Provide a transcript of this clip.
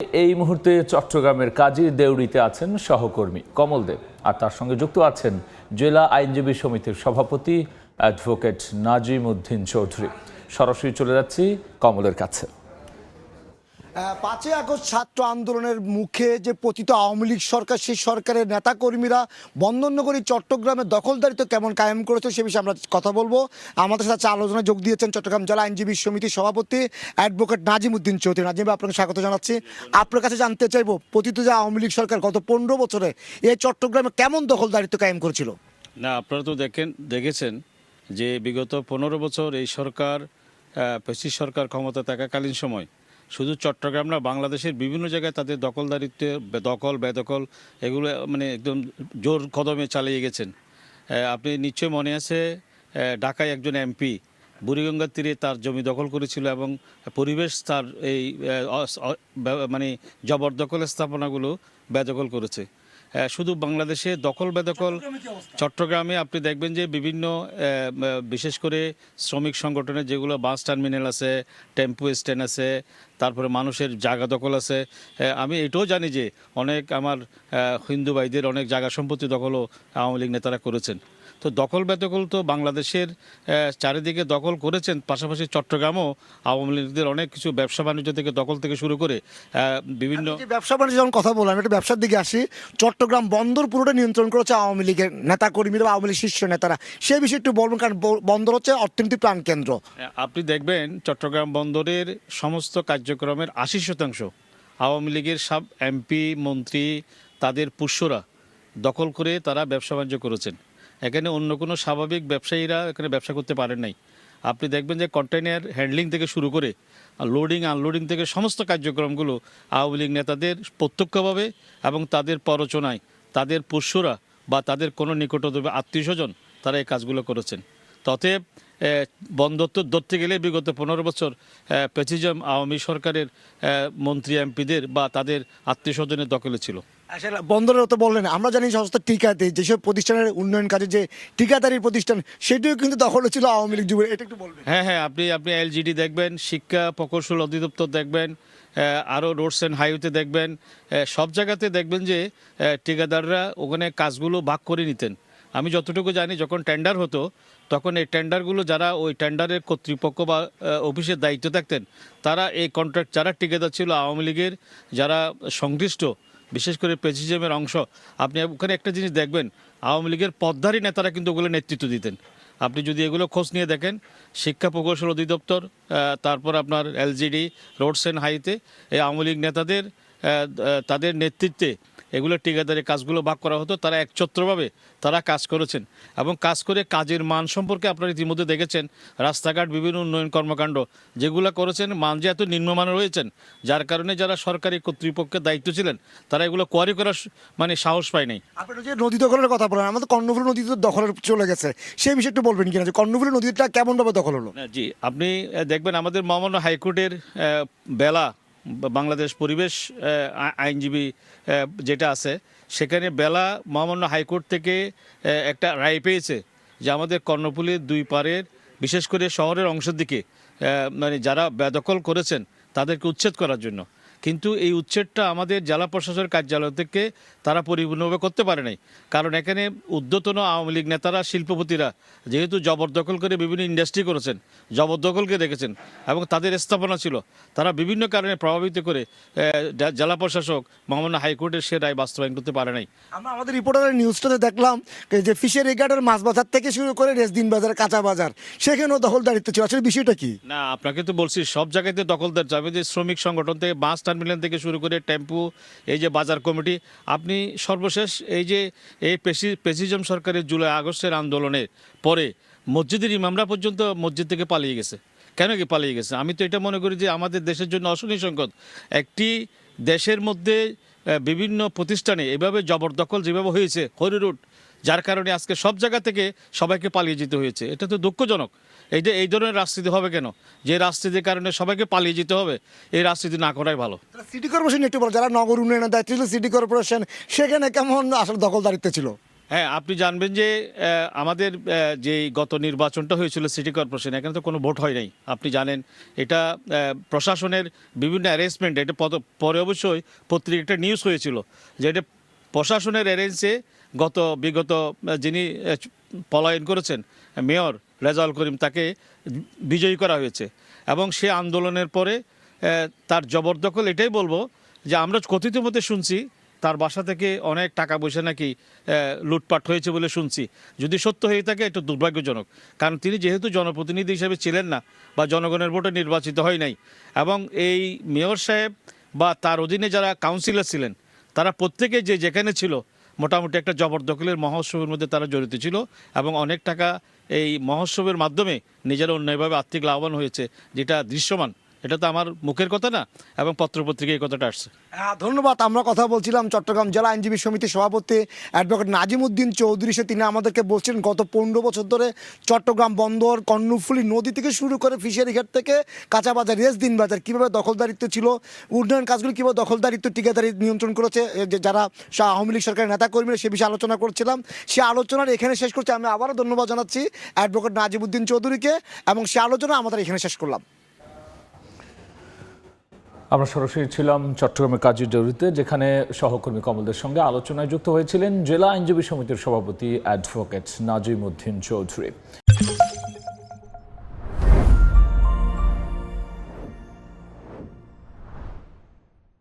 এই মুহূর্তে চট্টগ্রামের কাজী দেউড়িতে আছেন সহকর্মী কমল দেব। আর তার সঙ্গে যুক্ত আছেন জেলা আইনজীবী সমিতির সভাপতি অ্যাডভোকেট নাজিম উদ্দিন চৌধুরী। সরাসরি চলে যাচ্ছি কমলের কাছে। পাঁচই আগস্ট ছাত্র আন্দোলনের মুখে যে পতিত আওয়ামী লীগ সরকার, সেই সরকারের নেতাকর্মীরা বন্দরনগরী চট্টগ্রামের দখলদারিত্ব কেমন কায়েম করেছে সে বিষয়ে আমরা কথা বলব। আমাদের সাথে আলোচনা যোগ দিয়েছেন চট্টগ্রাম জেলা আইনজীবী সমিতির সভাপতি অ্যাডভোকেট নাজিম উদ্দিন চৌধুরী। নাজিম, আপনাকে স্বাগত জানাচ্ছি। আপনার কাছে জানতে চাইব, পতিত যে আওয়ামী লীগ সরকার গত পনেরো বছরে এই চট্টগ্রামে কেমন দখলদারিত্ব কায়েম করেছিল? না, আপনারা তো দেখেন, দেখেছেন যে বিগত পনেরো বছর এই সরকার পেশি সরকার ক্ষমতা থাকাকালীন সময় শুধু চট্টগ্রাম না, বাংলাদেশের বিভিন্ন জায়গায় তাদের দখলদারিত্ব দখল, বেদখল, এগুলো মানে একদম জোর কদমে চালিয়ে গেছেন। আপনি নিশ্চয়ই মনে আছে ঢাকায় একজন এমপি, বুড়িগঙ্গার তীরে তার জমি দখল করেছিল এবং পরিবেশ তার এই মানে জবরদখল স্থাপনাগুলো বেদখল করেছে। শুধু বাংলাদেশে দখল বেদখল চট্টগ্রামে আপনি দেখবেন যে বিভিন্ন বিশেষ করে শ্রমিক সংগঠনের যেগুলো বাস টার্মিনাল আছে, টেম্পু স্ট্যান্ড আছে, তারপরে মানুষের জায়গা দখল আছে আমি এটাও জানি যে অনেক আমার হিন্দু ভাইদের অনেক জায়গা সম্পত্তি দখলও আওয়ামী লীগ নেতারা করেছেন। তো দখল বেদখল তো বাংলাদেশের চারিদিকে দখল করেছেন। পাশাপাশি চট্টগ্রামও আওয়ামী লীগদের অনেক কিছু ব্যবসা বাণিজ্য থেকে দখল থেকে শুরু করে বিভিন্ন ব্যবসা বাণিজ্য যখন কথা বললাম একটু ব্যবসার দিকে আসি। চট্টগ্রাম বন্দর পুরোটা নিয়ন্ত্রণ করেছে আওয়ামী লীগের নেতা কর্মীরা বা আওয়ামী লীগ শীর্ষ নেতারা। সেই বিষয়ে একটু বলবেন কারণ বন্দর হচ্ছে অর্থনীতি প্রাণ কেন্দ্র। আপনি দেখবেন চট্টগ্রাম বন্দরের সমস্ত কার্যক্রমের আশি শতাংশ আওয়ামী লীগের সব এমপি মন্ত্রী তাদের পুষ্যরা দখল করে তারা ব্যবসা বাণিজ্য করেছেন। এখানে অন্য কোনো স্বাভাবিক ব্যবসায়ীরা এখানে ব্যবসা করতে পারেন নাই। আপনি দেখবেন যে কন্টেনার হ্যান্ডলিং থেকে শুরু করে লোডিং আনলোডিং থেকে সমস্ত কার্যক্রমগুলো আওয়ামী লীগ নেতাদের প্রত্যক্ষভাবে এবং তাদের প্ররোচনায়, তাদের পোষ্যরা বা তাদের কোনো নিকটতম আত্মীয় স্বজন তারা এই কাজগুলো করেছেন। তথেব বন্দর ধরতে গেলে বিগত পনেরো বছর পেচিজম আওয়ামী সরকারের মন্ত্রী এমপিদের বা তাদের আত্মীয় স্বজনের দখলে ছিল। আসলে বন্দরের তো বললেন আমরা জানি সমস্ত টিকাতে যেসব প্রতিষ্ঠানের উন্নয়ন কাজে যে টিকাদারির প্রতিষ্ঠান সেটিও কিন্তু দখল ছিল আওয়ামী লীগ যুগের এটা একটু বলবেন। হ্যাঁ হ্যাঁ আপনি আপনি এলজিডি দেখবেন শিক্ষা প্রকৌশল অধিদপ্তর দেখবেন আরও রোডস অ্যান্ড হাইওয়েতে দেখবেন সব জায়গাতে দেখবেন যে ঠিকাদাররা ওখানে কাজগুলো ভাগ করে নিতেন। আমি যতটুকু জানি, যখন টেন্ডার হতো, তখন এই টেন্ডারগুলো যারা ওই টেন্ডারের কর্তৃপক্ষ বা অফিসের দায়িত্ব থাকতেন, তারা এই কন্ট্রাক্ট যারা ঠিকাদার ছিল, আওয়ামী লীগের যারা সংশ্লিষ্ট, বিশেষ করে প্রেসিডিয়ামের অংশ, আপনি ওখানে একটা জিনিস দেখবেন, আওয়ামী লীগের পদ্মারী নেতারা কিন্তু ওগুলো নেতৃত্ব দিতেন। আপনি যদি এগুলো খোঁজ নিয়ে দেখেন, শিক্ষা প্রকৌশল অধিদপ্তর তারপর আপনার এলজিডি রোডস অ্যান্ড হাইতে, এই আওয়ামী লীগ নেতাদের তাদের নেতৃত্বে এগুলো ঠিকাদারের কাজগুলো ভাগ করা হতো তারা একচ্ছত্রভাবে তারা কাজ করেছেন। এবং কাজ করে কাজের মান সম্পর্কে আপনারা ইতিমধ্যে দেখেছেন রাস্তাঘাট বিভিন্ন উন্নয়ন কর্মকাণ্ড যেগুলো করেছেন মান যে এত নিম্নমানের রয়েছেন যার কারণে যারা সরকারি কর্তৃপক্ষের দায়িত্ব ছিলেন তারা এগুলো কোয়ারি করার মানে সাহস পায় নাই। আপনি যে নদী দখলের কথা বলেন আমাদের কর্ণফুলী নদী তো দখলের চলে গেছে সেই বিষয়ে একটু বলবেন কিনা যে কর্ণফুলী নদীটা কেমনভাবে দখল হলো? না, জি আপনি দেখবেন আমাদের মহামান্য হাইকোর্টের বেলা বাংলাদেশ পরিবেশ আইনজীবী যেটা আছে, সেখানে বেলা মহামান্য হাইকোর্ট থেকে একটা রায় পেয়েছে যে আমাদের কর্ণফুলীর দুই পারের বিশেষ করে শহরের অংশের দিকে মানে যারা বেদখল করেছেন, তাদেরকে উচ্ছেদ করার জন্য। কিন্তু এই উচ্ছেদটা আমাদের জেলা প্রশাসনের কার্যালয় থেকে তারা পরিপূর্ণভাবে করতে পারে নাই। কারণ এখানে উদ্যতন আওয়ামী লীগ নেতারা শিল্পপতিরা যেহেতু জবরদখল করে বিভিন্ন ইন্ডাস্ট্রি করেছেন জবরদখলকে দেখেছেন এবং তাদের স্থাপনা ছিল তারা বিভিন্ন কারণে প্রভাবিত করে জেলা প্রশাসক মহামান্য হাইকোর্টের সে রায় বাস্তবায়ন করতে পারে নাই। আমরা আমাদের রিপোর্টারের নিউজটাতে দেখলাম যে ফিশারি গার্ডের মাছ বাজার থেকে শুরু করে রেসদিন বাজার কাঁচা বাজার সেখানেও দখলদারিত্ব ছিল। আসলে বিষয়টা কি? না আপনাকে তো বলছি সব জায়গাতে দখলদার যাবে যে শ্রমিক সংগঠন থেকে বাস টার্মিনাল থেকে শুরু করে টেম্পু, এই যে বাজার কমিটি, আপনি সর্বশেষ এই যে এই পেসি পেসিজম সরকারের জুলাই আগস্টের আন্দোলনের পরে মসজিদের ইমামরা পর্যন্ত মসজিদ থেকে পালিয়ে গেছে। কেন কি পালিয়ে গেছে? আমি তো এটা মনে করি যে আমাদের দেশের জন্য অশনি সংকট। একটি দেশের মধ্যে বিভিন্ন প্রতিষ্ঠানে এভাবে জবরদখল যেভাবে হয়েছে, হরিরুট, যার কারণে আজকে সব জায়গা থেকে সবাইকে পালিয়ে যেতে হয়েছে। এটা তো দুঃখজনক। এইটা এই ধরনের রাজনীতি হবে কেন? যে রাজনীতির কারণে সবাইকে পালিয়ে যেতে হবে এই রাজনীতি না করাই ভালো। সিটি কর্পোরেশন একটু বলো যারা নগর উন্নয়নের দায়িত্ব ছিল সিটি কর্পোরেশন সেখানে কেমন আসলে দখলদারিত্ব ছিল? হ্যাঁ আপনি জানবেন যে আমাদের যে গত নির্বাচনটা হয়েছিল সিটি কর্পোরেশন এখানে তো কোনো ভোট হয় নাই। আপনি জানেন এটা প্রশাসনের বিভিন্ন অ্যারেঞ্জমেন্ট এটা পরে অবশ্যই পত্রিকা একটা নিউজ হয়েছিল যে এটা প্রশাসনের অ্যারেঞ্জে গত, বিগত যিনি পলায়ন করেছেন, মেয়র রেজাউল করিম, তাকে বিজয়ী করা হয়েছে। এবং সে আন্দোলনের পরে তার জবরদখল, এটাই বলব যে আমরা কথিত মতে শুনছি, তার বাসা থেকে অনেক টাকা পয়সা নাকি লুটপাট হয়েছে বলে শুনছি। যদি সত্য হয়ে থাকে একটু দুর্ভাগ্যজনক। কারণ তিনি যেহেতু জনপ্রতিনিধি হিসেবে ছিলেন না বা জনগণের ভোটে নির্বাচিত হয় নাই, এবং এই মেয়র সাহেব বা তার অধীনে যারা কাউন্সিলর ছিলেন, তারা প্রত্যেকে যে যেখানে ছিল মোটামুটি একটা জবরদখলের মহোৎসবের মধ্যে তারা জড়িত ছিল এবং অনেক টাকা এই মহোৎসবের মাধ্যমে নিজেরা অন্যায়ভাবে আর্থিক লাভবান হয়েছে, যেটা দৃশ্যমান। এটা তো আমার মুখের কথা না এবং পত্রপত্রিকায় এই কথাটা আসছে। হ্যাঁ, ধন্যবাদ আমরা কথা বলছিলাম চট্টগ্রাম জেলা আইনজীবী সমিতির সভাপতি অ্যাডভোকেট নাজিমুদ্দিন চৌধুরী সে তিনি আমাদেরকে বলছেন গত পনেরো বছর ধরে চট্টগ্রাম বন্দর কর্ণফুলী নদী থেকে শুরু করে ফিশারি ঘাট থেকে কাঁচা বাজার রেসদিন বাজার কীভাবে দখলদারিত্ব ছিল উন্নয়ন কাজগুলি কীভাবে দখলদারিত্ব টিকাদারি নিয়ন্ত্রণ করেছে যারা আওয়ামী লীগ সরকারের নেতা কর্মীরা সে বিষয়ে আলোচনা করছিলাম। সে আলোচনার এখানে শেষ করছি আমি আবারও ধন্যবাদ জানাচ্ছি অ্যাডভোকেট নাজিমুদ্দিন চৌধুরীকে এবং সে আলোচনা আমাদের এখানে শেষ করলাম। আমরা সরাসরি ছিলাম চট্টগ্রামের কাজী জরুরিতে যেখানে সহকর্মী কমলদের সঙ্গে আলোচনায় যুক্ত হয়েছিলেন জেলা আইনজীবী সমিতির সভাপতি অ্যাডভোকেট নাজিম উদ্দিন চৌধুরী।